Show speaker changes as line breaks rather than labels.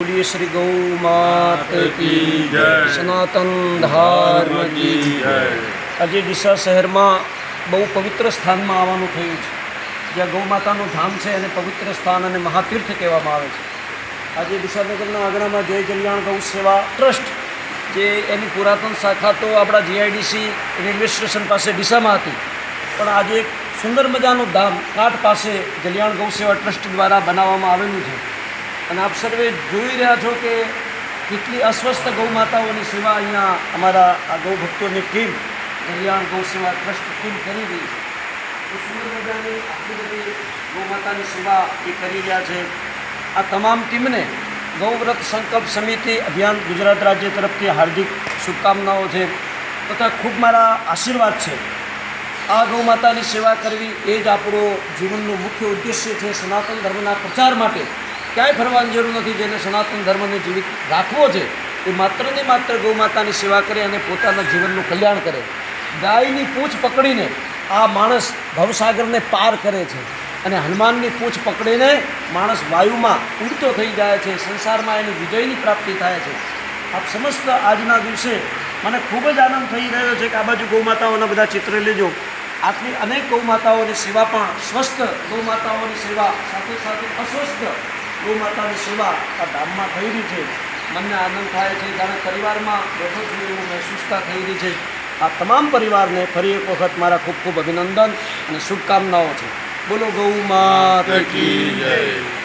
બોલીએ શ્રી ગૌ માત કી
જય.
સનાતન ધર્મ કી
જય.
આજે ડીસા શહેરમાં બહુ પવિત્ર સ્થાનમાં આવવાનું થયું છે જ્યાં ગૌ માતાનું ધામ છે અને પવિત્ર સ્થાન અને મહાતીર્થ કહેવામાં આવે છે આજે ડીસાનગરના આંગણામાં જય કલ્યાણ ગૌ સેવા ટ્રસ્ટ, જે એની પુરાતન શાખા તો આપણા જીઆઈડીસી રેલવે સ્ટેશન પાસે ડીસામાં હતી, પણ આજે એક સુંદર મજાનું ધામ કાટ પાસે કલ્યાણ ગૌ સેવા ટ્રસ્ટ દ્વારા બનાવવામાં આવેલું છે અને આપ સર્વે જોઈ રહ્યા છો કે કેટલી અસ્વસ્થ ગૌ માતાઓની સેવા અહીંયા અમારા આ ગૌ ભક્તોની ટીમ, કલ્યાણ ગૌ સેવા ટ્રસ્ટ ટીમ કરી રહી છે. સુંદર આટલી બધી ગૌ માતાની સેવા એ કરી રહ્યા છે. આ તમામ ટીમને ગૌવ્રત સંકલ્પ સમિતિ, અભિયાન ગુજરાત રાજ્ય તરફથી હાર્દિક શુભકામનાઓ છે તથા ખૂબ મારા આશીર્વાદ છે. આ ગૌ માતાની સેવા કરવી એ જ આપણો જીવનનો મુખ્ય ઉદ્દેશ્ય છે સનાતન ધર્મના પ્રચાર માટે. ક્યાંય ફરવાની જરૂર નથી, જેને સનાતન ધર્મને જીવિત રાખવો છે, એ માત્ર ને માત્ર ગૌ માતાની સેવા કરે અને પોતાના જીવનનું કલ્યાણ કરે. ગાયની પૂંછ પકડીને આ માણસ ભવસાગરને પાર કરે છે અને હનુમાનની પૂંછ પકડીને માણસ વાયુમાં ઉડતો થઈ જાય છે, સંસારમાં એની વિજયની પ્રાપ્તિ થાય છે. આપ સમસ્ત આજના દિવસે મને ખૂબ જ આનંદ થઈ રહ્યો છે કે આ બાજુ ગૌ માતાઓના બધા ચિત્ર લેજો. આટલી અનેક ગૌ માતાઓની સેવા પણ, સ્વસ્થ ગૌ માતાઓની સેવા સાથે સાથે અસ્વસ્થ ગૌ માતાની સેવા આ ધામમાં થઈ રહી છે. મને આનંદ થાય છે. જાણે પરિવારમાં બેઠો છું એવું મહેસૂસતા થઈ રહી છે. આ તમામ પરિવારને ફરી એક વખત મારા ખૂબ ખૂબ અભિનંદન અને શુભકામનાઓ છે. બોલો ગૌ માતા